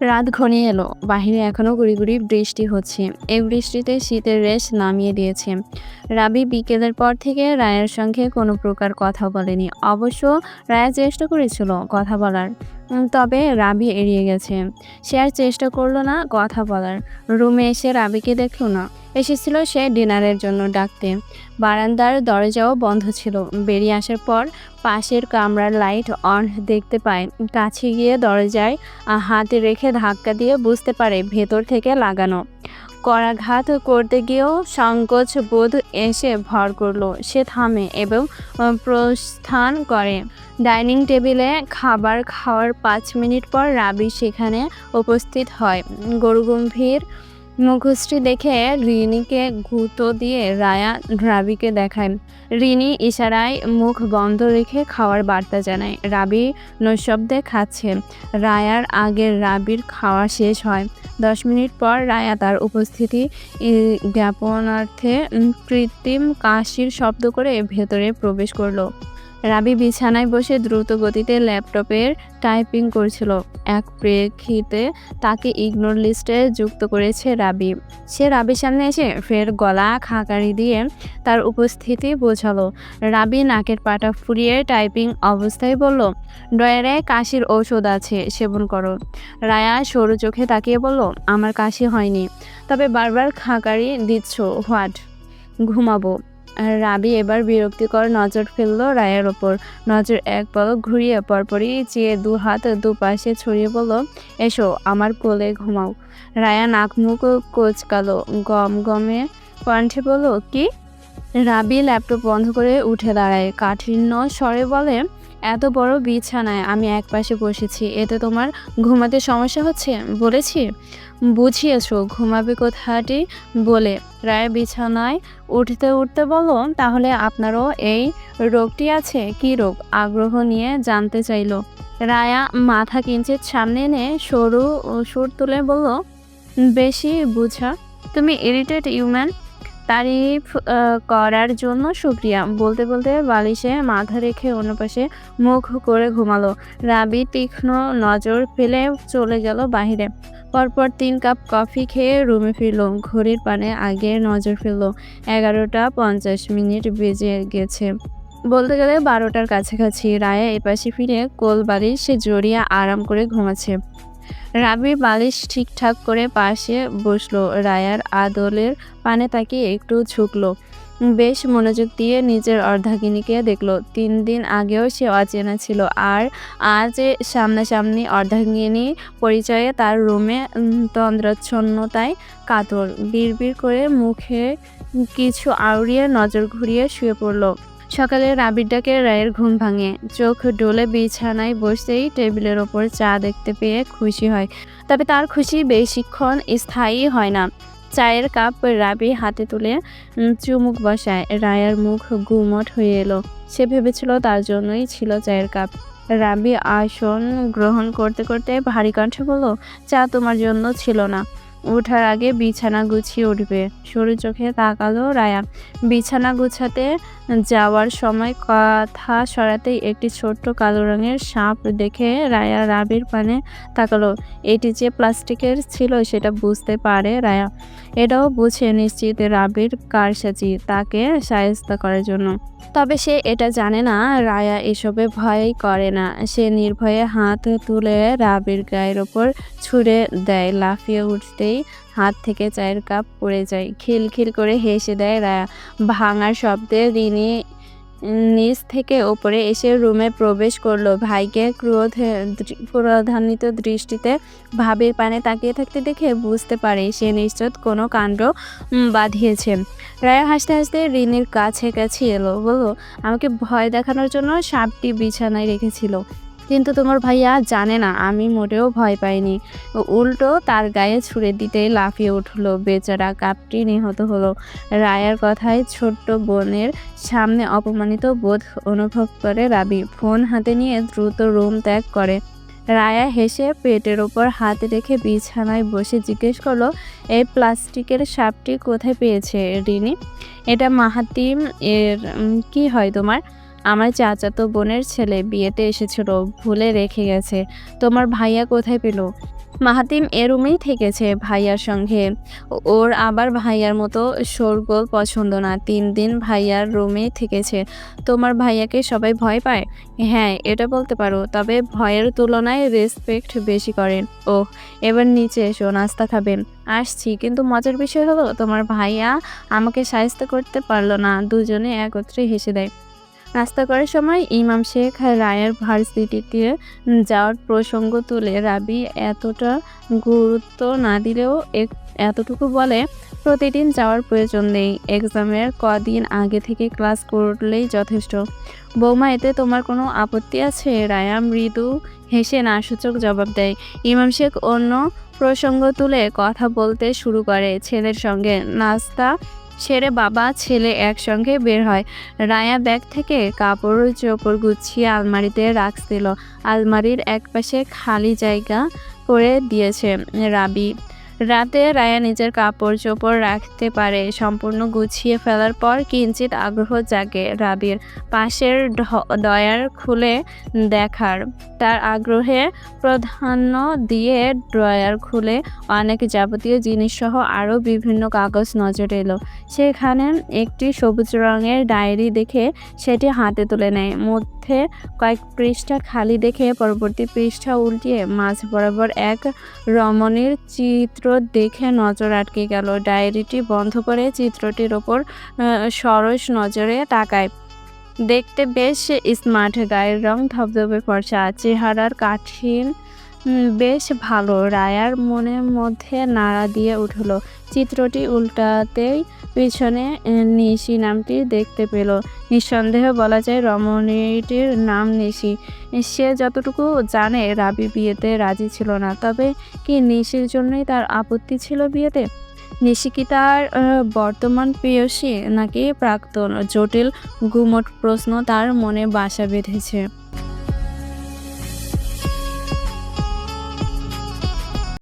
রাত ঘনিয়ে এলো। বাহিরে এখনও গুড়ি গুড়ি বৃষ্টি হচ্ছে। এই বৃষ্টিতে শীতের রেশ নামিয়ে দিয়েছে। রাবি বিকেলের পর থেকে রায়ের সঙ্গে কোনো প্রকার কথা বলেনি। অবশ্য রায়া চেষ্টা করেছিল কথা বলার। তবে রাবি এড়িয়ে গেছে। সে আর চেষ্টা করল না কথা বলার। রুমে এসে রাবিকে দেখল না। এসেছিল সে ডিনারের জন্য ডাকতে। বারান্দার দরজাও বন্ধ ছিল। বেরিয়ে আসার পর পাশের কামরার লাইট অন দেখতে পায়। কাছে গিয়ে দরজায় হাতে রেখে ধাক্কা দিয়ে বুঝতে পারে ভেতর থেকে লাগানো। করাঘাত করতে গিয়েও সংকোচ বোধ এসে ভর করল। সে থামে এবং প্রস্থান করে। ডাইনিং টেবিলে খাবার খাওয়ার পাঁচ মিনিট পর রাবি সেখানে উপস্থিত হয়। গরুগম্ভীর মুখশ্রী দেখে রিনিকে গুঁতো দিয়ে রায়া রাবিকে দেখায়। রিনি ইশারায় মুখ বন্ধ রেখে খাওয়ার বার্তা জানায়। রাবি নৈশব্দে খাচ্ছে। রায়ার আগের রাবির খাওয়া শেষ হয়। দশ মিনিট পর রায়া তার উপস্থিতি জ্ঞাপনার্থে কৃত্রিম কাশির শব্দ করে ভেতরে প্রবেশ করল। রাবি বিছানায় বসে দ্রুত গতিতে ল্যাপটপের টাইপিং করছিল। এক প্রেক্ষিতে তাকে ইগনোর লিস্টে যুক্ত করেছে রাবি। সে রাবির সামনে এসে ফের গলা খাঁকারি দিয়ে তার উপস্থিতি বোঝালো। রাবি নাকের পাটা ফুরিয়ে টাইপিং অবস্থায় বলল ডয়ারে কাশির ঔষধ আছে, সেবন করো। রায়া সরু চোখে তাকিয়ে বলল, আমার কাশি হয়নি, তবে বারবার খাঁকারি দিচ্ছ, হোয়াট? ঘুমাবো। রাবি এবার বিরক্তিকর নজর ফেলল রায়ের ওপর। নজর এক পলক ঘুরিয়ে পরপরই চেয়ে দু হাত দুপাশে ছড়িয়ে বলল, এসো, আমার কোলে ঘুমাও। রায়া নাক মুখ কোচকালো, গম গমে কণ্ঠে বলল, কি? রাবি ল্যাপটপ বন্ধ করে উঠে দাঁড়ায়। কাঠিন্য স্বরে বলে এত বড় বিছানায় আমি এক পাশে বসেছি, এতে তোমার ঘুমাতে সমস্যা হচ্ছে? বলেছি। বুঝিয়েছো, ঘুমাবে কোথাটি? বলে, রায় বিছানায় উঠতে উঠতে বলো তাহলে আপনারও এই রোগটি আছে? কি রোগ? আগ্রহ নিয়ে জানতে চাইলো। রায়া মাথা কিঞ্চিত সামনে এনে সরু সুর তুলে বলল, বেশি বুঝা। তুমি ইরিটেট ইউম্যান তারিফ করার জন্য শুক্রিয়া। বলতে বলতে বালিশে মাথা রেখে অন্য পাশে মুখ করে ঘুমালো। রাবি তীক্ষ্ণ নজর ফেলে চলে গেল বাহিরে। পরপর তিন কাপ কফি খেয়ে রুমে ফিরল। ঘড়ির পানে আগে নজর ফেলল। এগারোটা পঞ্চাশ মিনিট বেজে গেছে। বলতে গেলে বারোটার কাছাকাছি। রায়া এপাশে ফিরে কোল বালিশ সে জড়িয়ে আরাম করে ঘুমাচ্ছে। রাবি বালিশ ঠিকঠাক করে পাশে বসল। রায়ার আদলের পানে তাকে একটু ঝুঁকলো। বেশ মনোযোগ দিয়ে নিজের অর্ধাঙ্গিনীকে দেখল। তিন দিন আগেও সে অচেনা ছিল। আর আজ সামনাসামনি অর্ধাঙ্গিনী পরিচয়ে তার রুমে তন্দ্রাচ্ছন্নতায় কাতর। বিড়বিড় করে মুখে কিছু আউড়িয়ে নজর ঘুরিয়ে শুয়ে পড়ল। সকালে রাবির ডাকে রায়ের ঘুম ভাঙে। চোখ ডোলে বিছানায় বসতেই টেবিলের ওপর চা দেখতে পেয়ে খুশি হয়। তবে তার খুশি বেশিক্ষণ স্থায়ী হয় না। চায়ের কাপ রাবি হাতে তুলে চুমুক বসায়। রায়ার মুখ গুমট হয়ে এলো। সে ভেবেছিল তার জন্যই ছিল চায়ের কাপ। রাবি আসন গ্রহণ করতে করতে ভারী কণ্ঠে বলল, চা তোমার জন্য ছিল না। ওঠার আগে বিছানা গুছিয়ে উঠবে। সরু চোখে তাকালো রায়া। বিছানা গুছাতে যাওয়ার সময় কথা সরাতেই একটি ছোট্ট কালো রঙের সাপ দেখে রায়া রাবির পানে তাকালো। এটি যে প্লাস্টিকের ছিল সেটা বুঝতে পারে রায়া। এটাও বুঝে নিশ্চিত রাবির কারসাজি, তাকে সায়স্তা করার জন্য। তবে সে এটা জানে না, রায়া এসবে ভয়ই করে না। সে নির্ভয়ে হাত তুলে রাবির গায়ের ওপর ছুঁড়ে দেয়, লাফিয়ে উঠতেই হাত থেকে চায়ের কাপ পড়ে যায়। খিলখিল করে হেসে দেয় রায়া। ভাঙার শব্দে রিনি নিচ থেকে ওপরে এসে রুমে প্রবেশ করল। ভাইকে ক্রোধে ক্রোধান্বিত দৃষ্টিতে ভাবির পানে তাকিয়ে থাকতে দেখে বুঝতে পারে সে নিশ্চয় কোনো কাণ্ড বাঁধিয়েছে। রায়া হাসতে হাসতে রিনির কাছে কাছে এলো। বলল, আমাকে ভয় দেখানোর জন্য সাপটি বিছানায় রেখেছিল। কিন্তু তোমার ভাইয়া জানে না, আমি মোটেও ভয় পাইনি। উল্টো তার গায়ে ছুঁড়ে দিতেই লাফিয়ে উঠল, বেচারা কাপটি নিহত হলো। রায়ার কথায় ছোট্ট বোনের সামনে অপমানিত বোধ অনুভব করে রাবি, ফোন হাতে নিয়ে দ্রুত রুম ত্যাগ করে। রায়া হেসে পেটের ওপর হাত রেখে বিছানায় বসে জিজ্ঞেস করল, এই প্লাস্টিকের সাপটি কোথায় পেয়েছে, রিনি? এটা মাহাতিম, এর কি হয় তোমার? আমার চাচাতো বোনের ছেলে বিয়েতে এসেছিল, ভুলে রেখে গেছে। তোমার ভাইয়া কোথায় পেল? মাহাতিম এ রুমেই থেকেছে ভাইয়ার সঙ্গে। ওর আবার ভাইয়ার মতো শোরগোল পছন্দ না। তিন দিন ভাইয়ার রুমেই থেকেছে। তোমার ভাইয়াকে সবাই ভয় পায়? হ্যাঁ এটা বলতে পারো। তবে ভয়ের তুলনায় রেসপেক্ট বেশি করেন ও এবার নিচে এসো, নাস্তা খাবেন আসছি, কিন্তু মজার বিষয় হলো, তোমার ভাইয়া আমাকে সাহায্য করতে পারল না। দুজনে একত্রে হেসে দেয়। নাস্তা করার সময় ইমাম শেখ রায়ের ভার্সিটিতে যাওয়ার প্রসঙ্গ তুলে রাবি এতটা গুরুত্ব না দিলেও এক- এতটুকু বলে, প্রতিদিন যাওয়ার প্রয়োজন নেই। এক্সামের কদিন আগে থেকে ক্লাস করলেই যথেষ্ট। বৌমা, এতে তোমার কোনো আপত্তি আছে? রায়া মৃদু হেসে না সূচক জবাব দেয়। ইমাম শেখ অন্য প্রসঙ্গ তুলে কথা বলতে শুরু করে। ছেলের সঙ্গে নাস্তা সেরে বাবা, ছেলে একসঙ্গে বের হয়। রায়া ব্যাগ থেকে কাপড় চোপড় গুছিয়ে আলমারিতে রাখছিল। আলমারির একপাশে খালি জায়গা করে দিয়েছে রাবি। রাতে রায়া নিজের কাপড় চোপড় রাখতে পারে। সম্পূর্ণ গুছিয়ে ফেলার পর কিঞ্চিত আগ্রহ জাগে রাবির পাশের ডয়ার খুলে দেখার। তার আগ্রহে প্রাধান্য দিয়ে ড্রয়ার খুলে অনেক যাবতীয় জিনিসসহ আরও বিভিন্ন কাগজ নজরে এলো। সেখানে একটি সবুজ রঙের ডায়েরি দেখে সেটি হাতে তুলে নেয়। মধ্যে কয়েক পৃষ্ঠা খালি দেখে পরবর্তী পৃষ্ঠা উল্টিয়ে মাঝ বরাবর এক রমণীর চিত্র দেখে নজর আটকে গেল। ডায়েরিটি বন্ধ করে চিত্রটির ওপর সরস নজরে তাকায়। দেখতে বেশ স্মার্ট, গায়ের রং ধবধবে ফর্সা, চেহারার কাঠিন বেশ ভালো। রায়ার মনের মধ্যে নাড়া দিয়ে উঠল। চিত্রটি উল্টাতেই পিছনে নিশি নামটি দেখতে পেল। নিঃসন্দেহে বলা যায় রমণীটির নাম নিশি। সে যতটুকু জানে রাবি বিয়েতে রাজি ছিল না। তবে কি নিশির জন্যই তার আপত্তি ছিল বিয়েতে? নিশি কি তার বর্তমান প্রেয়সী নাকি প্রাক্তন? জটিল, গুমট প্রশ্ন তার মনে বাসা বেঁধেছে।